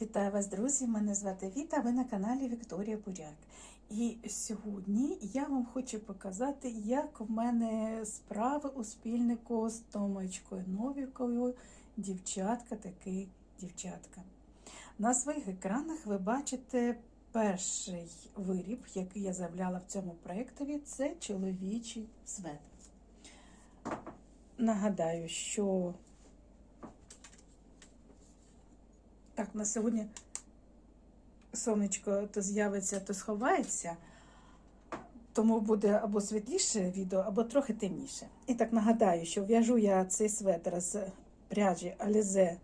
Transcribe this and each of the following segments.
Вітаю вас, друзі! Мене звати Віта, ви на каналі Вікторія Буряк. І сьогодні я вам хочу показати, як в мене справи у спільнику з Томочкою Новіковою. Дівчатка, таки дівчатка. На своїх екранах ви бачите перший виріб, який я заявляла в цьому проєктові, це чоловічий светр. Нагадаю, що Так, на сьогодні сонечко то з'явиться, то сховається, тому буде або світліше відео, або трохи темніше. І так нагадаю, що в'яжу я цей светр з пряжі Alize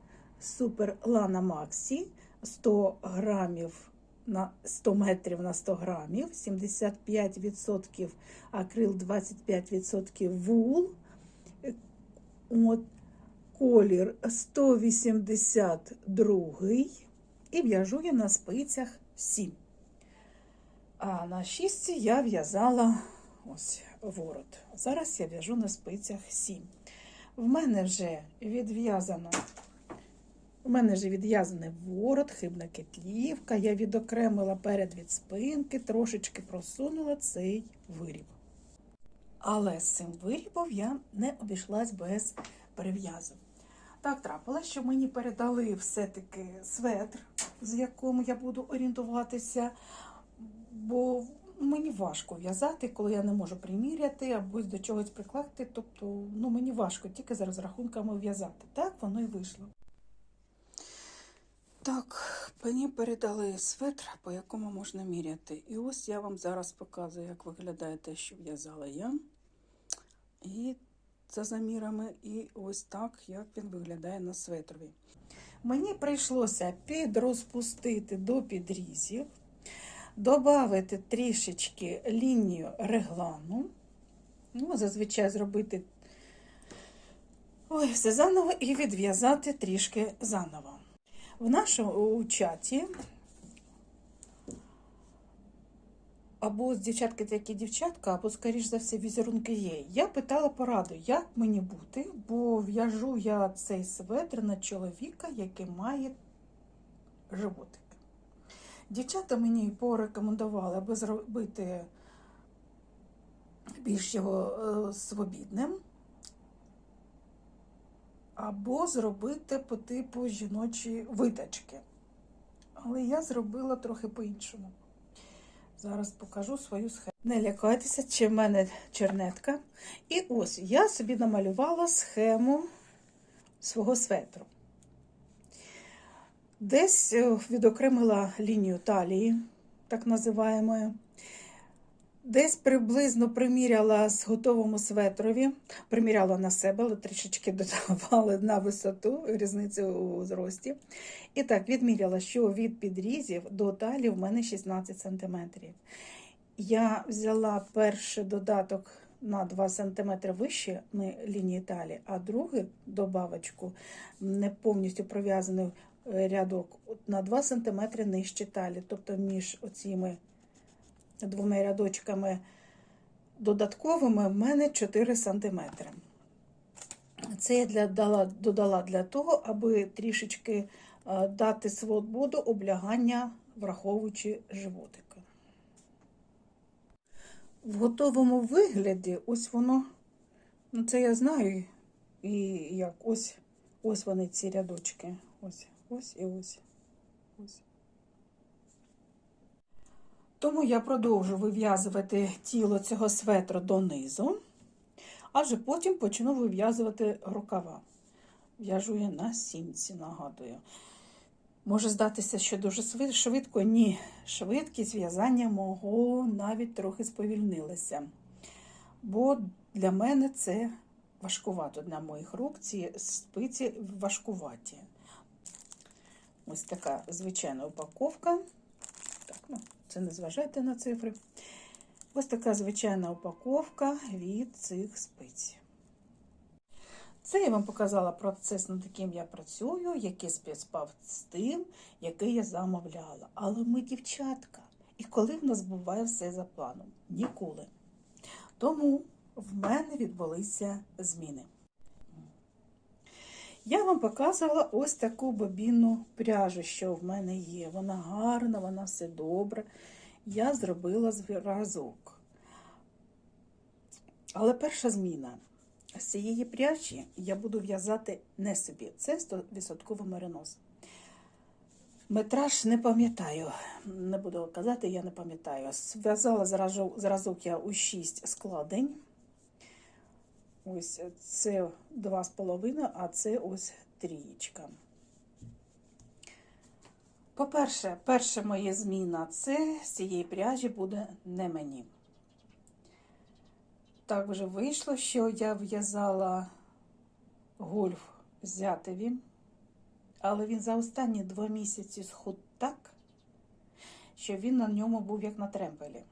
Super Lana Maxi 100 грамів на 100 метрів на 100 грамів, 75% акрил, 25% вул. От, колір 182 і в'яжу я на спицях 7. А на шістці я в'язала ось ворот. Зараз я в'яжу на спицях 7. В мене вже відв'язано. У мене вже відв'язаний ворот, хибна кетлівка. Я відокремила перед від спинки, трошечки просунула цей виріб. Але з цим вирібом я не обійшлась без перев'язу. Так трапилось, що мені передали все-таки светр, з яким я буду орієнтуватися, бо мені важко в'язати, коли я не можу приміряти або до чогось прикласти. Тобто, ну мені важко тільки за розрахунками в'язати. Так воно і вийшло. Так, мені передали светр, по якому можна міряти. І ось я вам зараз показую, як виглядає те, що в'язала я. І за замірами, і ось так, як він виглядає на светрові. Мені прийшлося підрозпустити до підрізів, додати трішечки лінію реглану. Ну, зазвичай зробити ой, все заново і відв'язати трішки заново. В нашому чаті або з дівчатки такі дівчатка, або, скоріш за все, візерунки є. Я питала пораду, як мені бути, бо в'яжу я цей светр на чоловіка, який має животик. Дівчата мені порекомендували, аби зробити більш його е, свобідним, або зробити по типу жіночої витачки. Але я зробила трохи по-іншому. Зараз покажу свою схему. Не лякайтеся, чи в мене чернетка. І ось я собі намалювала схему свого светру. Десь е, відокремила лінію талії, так називаємої. Десь приблизно приміряла з готовому светрові, приміряла на себе, але трішечки додавала на висоту, різницю у зрості. І так, відміряла, що від підрізів до талії в мене 16 см. Я взяла перший додаток на 2 см вище лінії талії, а другий добавочку не повністю пров'язаний рядок на 2 см нижче талії, тобто між оціми двома рядочками додатковими в мене 4 см. Це я для, дала, додала для того, аби трішечки а, дати свободу облягання, враховуючи животика. В готовому вигляді, ось воно, ну це я знаю, і як ось ось вони ці рядочки. Ось, ось і ось. ось. Тому я продовжу вив'язувати тіло цього светру донизу, а вже потім почну вив'язувати рукава. В'яжу я на сімці, нагадую. Може здатися, що дуже швидко, ні. Швидкість в'язання мого навіть трохи сповільнилася. Бо для мене це важкувато для моїх рук, ці спиці важкуваті. Ось така звичайна упаковка. Так, ну, це не зважайте на цифри. Ось така звичайна упаковка від цих спиць. Це я вам показала процес, над яким я працюю, який співспав з тим, який я замовляла. Але ми дівчатка. І коли в нас буває все за планом? Ніколи. Тому в мене відбулися зміни. Я вам показувала ось таку бобінну пряжу, що в мене є. Вона гарна, вона все добре. Я зробила зразок. Але перша зміна. З цієї пряжі я буду в'язати не собі. Це 100% меринос. Метраж не пам'ятаю, не буду казати, я не пам'ятаю. Зв'язала зразок, я у 6 складень. Ось це 2,5, а це ось трієчка. По-перше, перша моя зміна це з цієї пряжі буде не мені. Так вже вийшло, що я в'язала гольф зятеві, але він за останні два місяці схуд так, що він на ньому був як на тремпелі.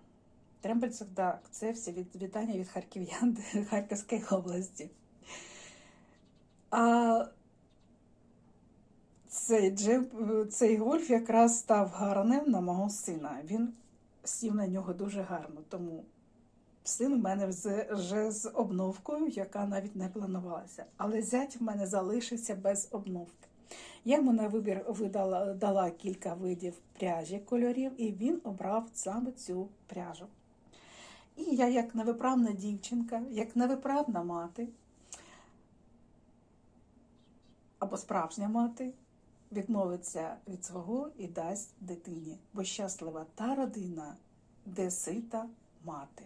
Тремпель це, так, це все від, вітання від харків'ян Харківської області. А цей, джемп, цей гольф якраз став гарним на мого сина. Він сів на нього дуже гарно, тому син у мене вже з обновкою, яка навіть не планувалася. Але зять в мене залишився без обновки. Я йому на вибір видала, дала кілька видів пряжі кольорів, і він обрав саме цю пряжу. І я, як невиправна дівчинка, як невиправна мати, або справжня мати, відмовиться від свого і дасть дитині, бо щаслива та родина, де сита мати.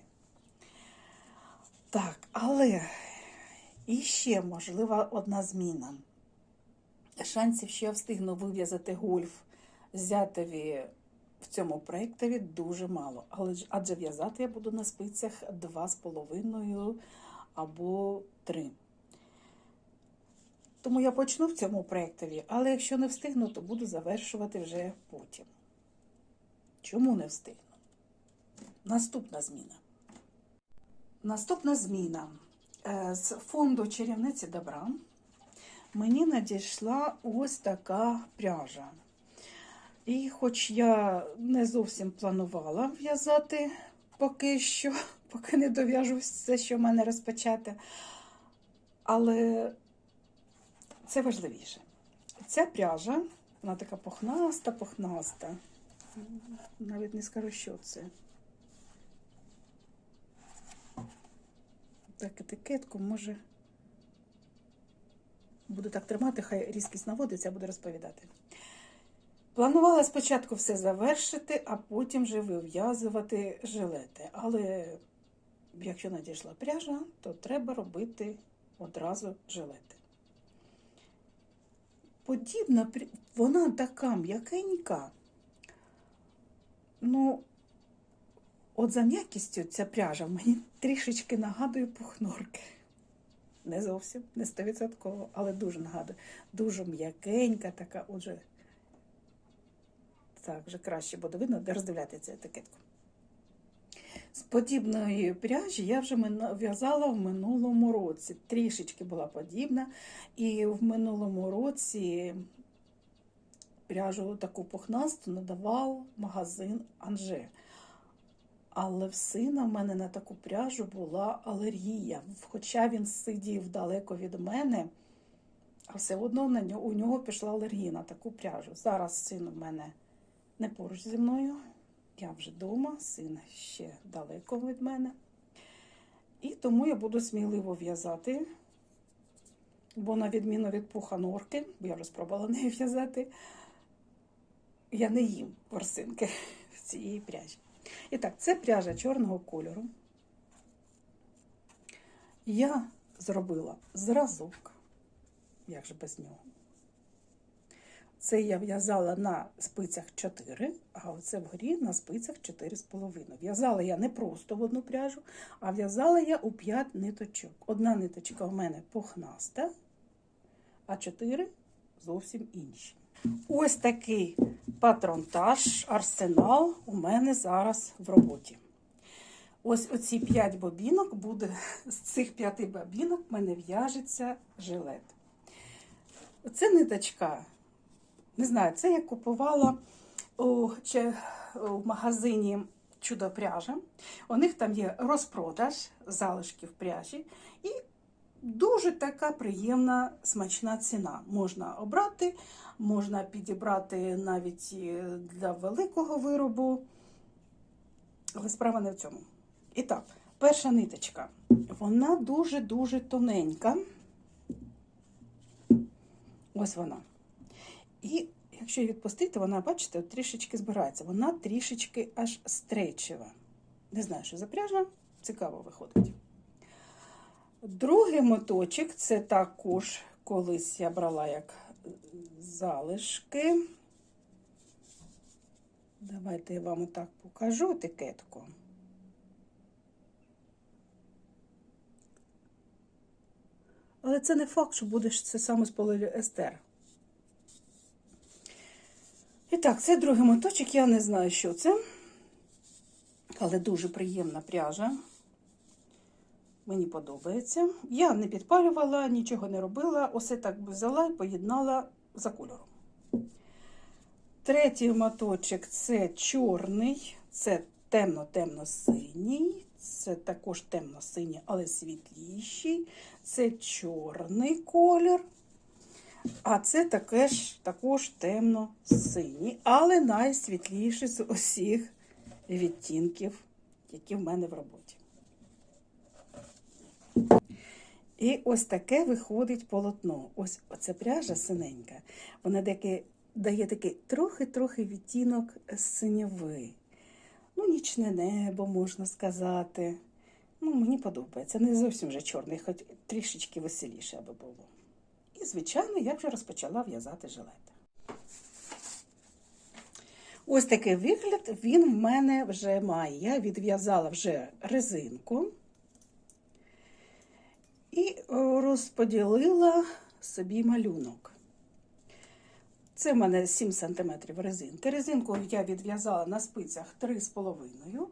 Так, але і ще можлива одна зміна. Шансів, що я встигну вив'язати гольф зятеві в цьому проєктові дуже мало. Адже в'язати я буду на спицях 2,5 або 3. Тому я почну в цьому проєктові, але якщо не встигну, то буду завершувати вже потім. Чому не встигну? Наступна зміна. Наступна зміна. Е, З фонду чарівниці добра мені надійшла ось така пряжа. І хоч я не зовсім планувала в'язати поки що, поки не дов'яжу все, що в мене розпочати, але це важливіше. Ця пряжа, вона така пухнаста, пухнаста. Навіть не скажу, що це. Так, етикетку може. Буду так тримати, хай різкість наводиться, я буду розповідати. Планувала спочатку все завершити, а потім вже вив'язувати жилети. Але якщо надійшла пряжа, то треба робити одразу жилети. Подібна, вона така м'якенька. Ну, от за м'якістю ця пряжа мені трішечки нагадує пухнорки. Не зовсім, не стовідсотково, але дуже нагадує. Дуже м'якенька така, отже. Так, вже краще буде видно, де роздивляти цю етикетку. З подібної пряжі я вже в'язала в минулому році. Трішечки була подібна. І в минулому році пряжу таку пухнасту надавав магазин Анже. Але в сина в мене на таку пряжу була алергія. Хоча він сидів далеко від мене, а все одно на нього, у нього пішла алергія на таку пряжу. Зараз син у мене не поруч зі мною. Я вже вдома, син ще далеко від мене. І тому я буду сміливо в'язати, бо на відміну від пуха норки, бо я вже спробувала нею в'язати, я не їм ворсинки з цієї пряжі. І так, це пряжа чорного кольору. Я зробила зразок, як же без нього. Це я в'язала на спицях 4, а оце вгорі на спицях 4,5. В'язала я не просто в одну пряжу, а в'язала я у 5 ниточок. Одна ниточка у мене пухнаста, а 4 зовсім інші. Ось такий патронтаж, арсенал у мене зараз в роботі. Ось оці 5 бобінок буде, з цих 5 бобінок в мене в'яжеться жилет. Оце ниточка не знаю, це я купувала у, чи, у магазині Чудо пряжа. У них там є розпродаж залишків пряжі. І дуже така приємна смачна ціна. Можна обрати, можна підібрати навіть для великого виробу. Але справа не в цьому. І так, перша ниточка. Вона дуже-дуже тоненька. Ось вона. І якщо її відпустити, вона, бачите, трішечки збирається. Вона трішечки аж стрейчева. Не знаю, що за пряжа, цікаво виходить. Другий моточок це також колись я брала як залишки. Давайте я вам отак покажу етикетку. Але це не факт, що будеш це саме з поліестер. І так, це другий моточок, я не знаю, що це, але дуже приємна пряжа. Мені подобається. Я не підпалювала, нічого не робила. Усе так взяла і поєднала за кольором. Третій моточок це чорний, це темно-темно-синій, це також темно-синій, але світліший. Це чорний колір. А це таке ж, також темно-синій, але найсвітліший з усіх відтінків, які в мене в роботі. І ось таке виходить полотно. Ось оця пряжа синенька. Вона таки, дає такий трохи-трохи відтінок синьови. Ну, нічне небо, можна сказати. Ну, мені подобається. Не зовсім вже чорний, хоч трішечки веселіше аби було. І, звичайно, я вже розпочала в'язати жилет. Ось такий вигляд він в мене вже має. Я відв'язала вже резинку і розподілила собі малюнок. Це в мене 7 см резинки. Резинку я відв'язала на спицях 3,5.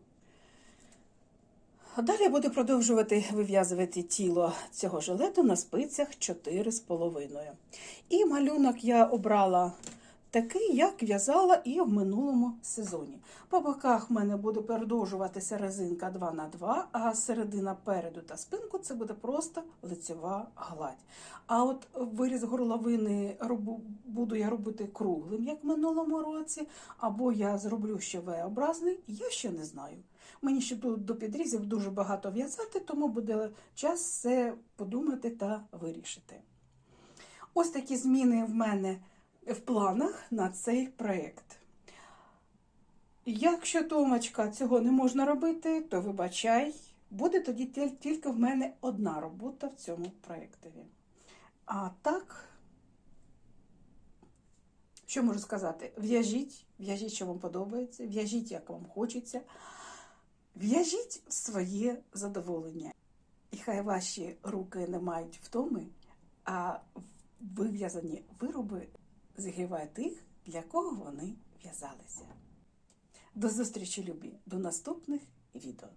Далі я буду продовжувати вив'язувати тіло цього жилету на спицях 4,5. І малюнок я обрала такий, як в'язала і в минулому сезоні. По боках в мене буде продовжуватися резинка 2х2, а середина переду та спинку це буде просто лицьова гладь. А от виріз горловини буду я робити круглим, як в минулому році, або я зроблю ще V-образний, я ще не знаю. Мені ще до підрізів дуже багато в'язати, тому буде час все подумати та вирішити. Ось такі зміни в мене в планах на цей проєкт. Якщо, Томочка, цього не можна робити, то вибачай, буде тоді тільки в мене одна робота в цьому проєктові. А так, що можу сказати? В'яжіть, в'яжіть, що вам подобається, в'яжіть, як вам хочеться. В'яжіть в своє задоволення. І хай ваші руки не мають втоми, а вив'язані вироби зігрівають тих, для кого вони в'язалися. До зустрічі, любі, до наступних відео.